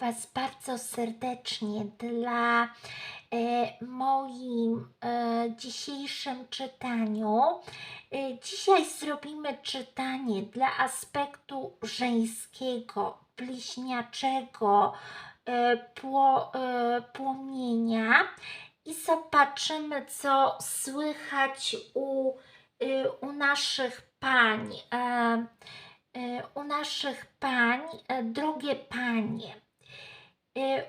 Was bardzo serdecznie dla e, moim e, dzisiejszym czytaniu. E, dzisiaj zrobimy czytanie dla aspektu żeńskiego, bliźniaczego pło, płomienia i zobaczymy, co słychać u, u naszych pań. U naszych pań, drogie panie,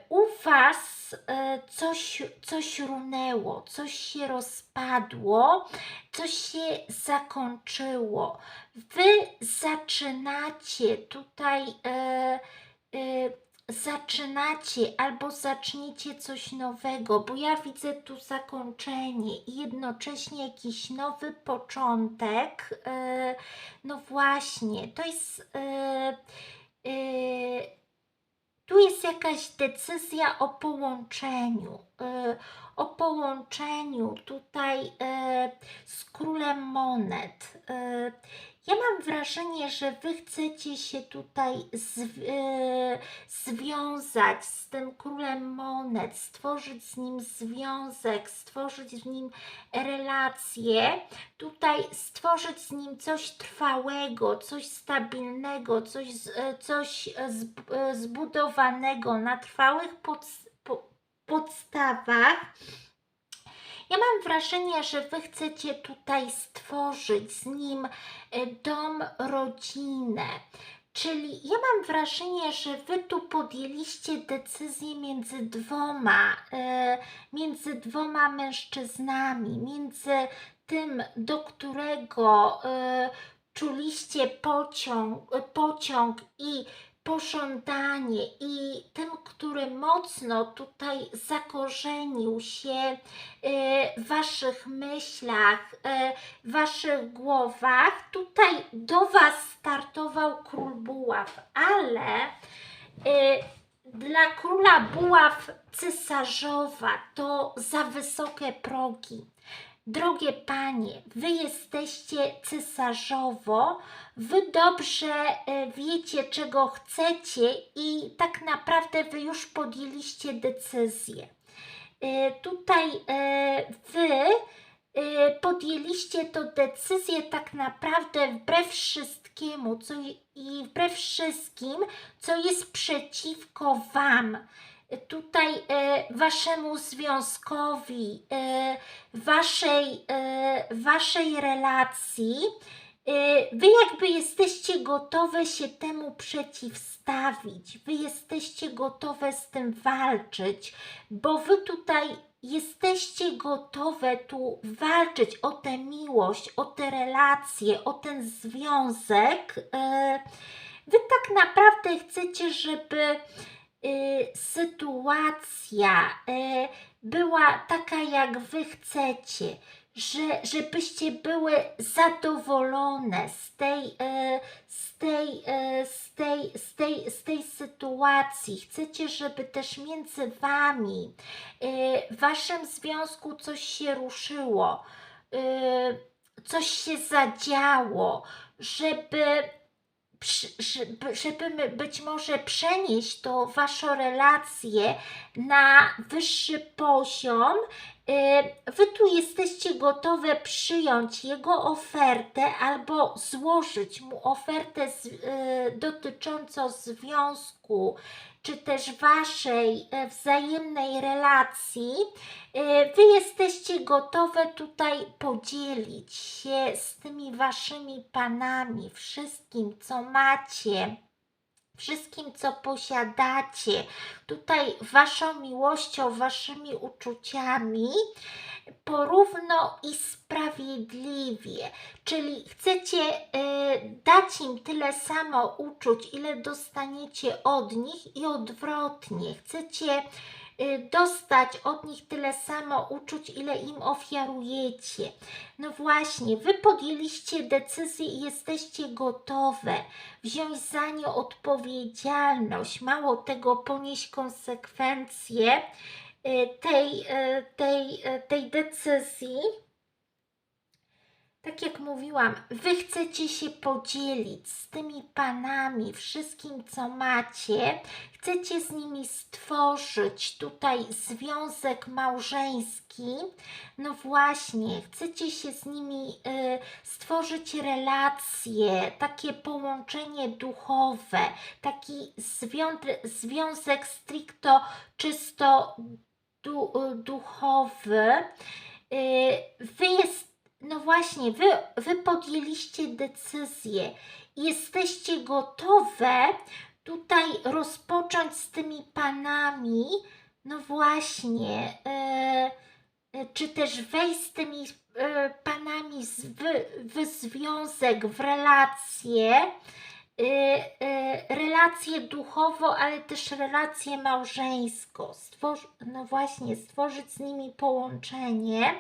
u was e, coś, coś runęło, coś się rozpadło, coś się zakończyło. Wy zaczynacie tutaj, e, e, zaczynacie albo zaczniecie coś nowego, bo ja widzę tu zakończenie i jednocześnie jakiś nowy początek. E, no właśnie, to jest. E, e, tu jest jakaś decyzja o połączeniu. e, o połączeniu tutaj e, z królem monet. Ja mam wrażenie, że wy chcecie się tutaj e, związać z tym królem monet, stworzyć z nim związek, stworzyć z nim relację, tutaj stworzyć z nim coś trwałego, coś stabilnego, coś, e, coś e, zb- zbudowanego na trwałych podst- po- podstawach. Ja mam wrażenie, że Wy chcecie tutaj stworzyć z nim e, dom, rodzinę. Czyli ja mam wrażenie, że Wy tu podjęliście decyzję między dwoma, e, między dwoma mężczyznami, między tym, do którego e, czuliście pociąg, pociąg i pożądanie i tym, który mocno tutaj zakorzenił się e, w waszych myślach, e, w waszych głowach, tutaj do was startował król buław, ale e, dla króla buław cesarzowa to za wysokie progi. Drogie panie, wy jesteście cesarzowo, wy dobrze e, wiecie, czego chcecie i tak naprawdę wy już podjęliście decyzję. E, Tutaj e, wy podjęliście tę decyzję tak naprawdę wbrew wszystkiemu co i wbrew wszystkim, co jest przeciwko wam. Tutaj e, waszemu związkowi, e, waszej, e, waszej relacji. Wy jakby jesteście gotowe się temu przeciwstawić, wy jesteście gotowe z tym walczyć, bo wy tutaj jesteście gotowe tu walczyć o tę miłość, o tę relację, o ten związek. Wy tak naprawdę chcecie, żeby sytuacja e, była taka, jak wy chcecie, że, żebyście były zadowolone z tej, e, z tej, z tej, z tej, z tej sytuacji. Chcecie, żeby też między wami, w waszym związku coś się ruszyło, coś się zadziało, żeby żeby, być może przenieść to waszą relację na wyższy poziom, wy tu jesteście gotowe przyjąć jego ofertę albo złożyć mu ofertę z, y, dotyczącą związku, czy też waszej e, wzajemnej relacji, wy jesteście gotowe tutaj podzielić się z tymi waszymi panami, wszystkim, co macie, wszystkim, co posiadacie, tutaj waszą miłością, waszymi uczuciami, porówno i sprawiedliwie. Czyli chcecie y, dać im tyle samo uczuć, ile dostaniecie od nich i odwrotnie. Chcecie dostać od nich tyle samo uczuć, ile im ofiarujecie. No właśnie, wy podjęliście decyzję i jesteście gotowe wziąć za nią odpowiedzialność, mało tego ponieść konsekwencje y, tej, y, tej, y, tej decyzji. Tak jak mówiłam, wy chcecie się podzielić z tymi panami wszystkim, co macie. Chcecie z nimi stworzyć tutaj związek małżeński. No właśnie, chcecie się z nimi y, stworzyć relacje, takie połączenie duchowe, taki związek stricto czysto du- duchowy. Y, Wy jest, no właśnie, wy, wy podjęliście decyzję. Jesteście gotowe tutaj rozpocząć z tymi panami, no właśnie, y, y, czy też wejść z tymi y, panami z, w, w związek, w relacje, y, y, relacje duchowo, ale też relacje małżeńsko. Stworzy, no właśnie, stworzyć z nimi połączenie.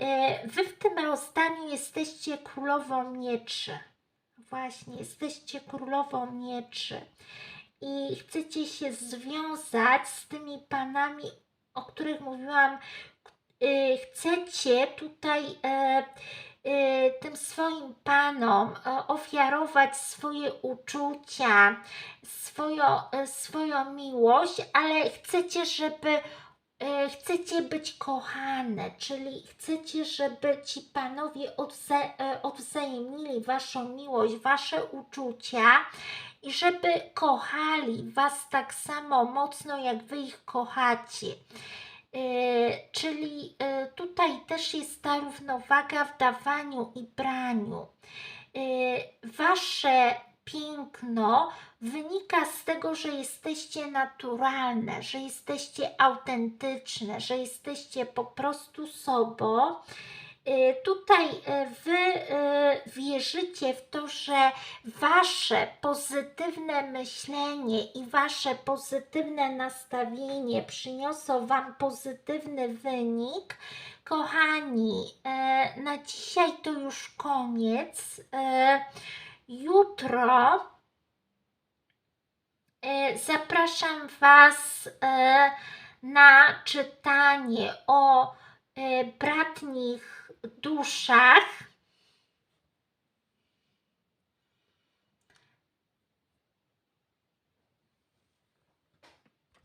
Y, Wy w tym rozdaniu jesteście królową mieczy. Właśnie, jesteście królową mieczy. I chcecie się związać z tymi panami, o których mówiłam. Y, Chcecie tutaj e, tym swoim panom e, ofiarować swoje uczucia, swoją, e, swoją miłość, ale chcecie, żeby e, chcecie być kochane, czyli chcecie, żeby ci panowie e, odwzajemnili waszą miłość, wasze uczucia i żeby kochali was tak samo mocno, jak wy ich kochacie. E, czyli e, tutaj też jest ta równowaga w dawaniu i braniu. E, Wasze piękno wynika z tego, że jesteście naturalne, że jesteście autentyczne, że jesteście po prostu sobą. Y, Tutaj y, wy y, wierzycie w to, że wasze pozytywne myślenie i wasze pozytywne nastawienie przyniosą wam pozytywny wynik. Kochani, na dzisiaj to już koniec. Jutro e, zapraszam Was e, na czytanie o e, bratnich duszach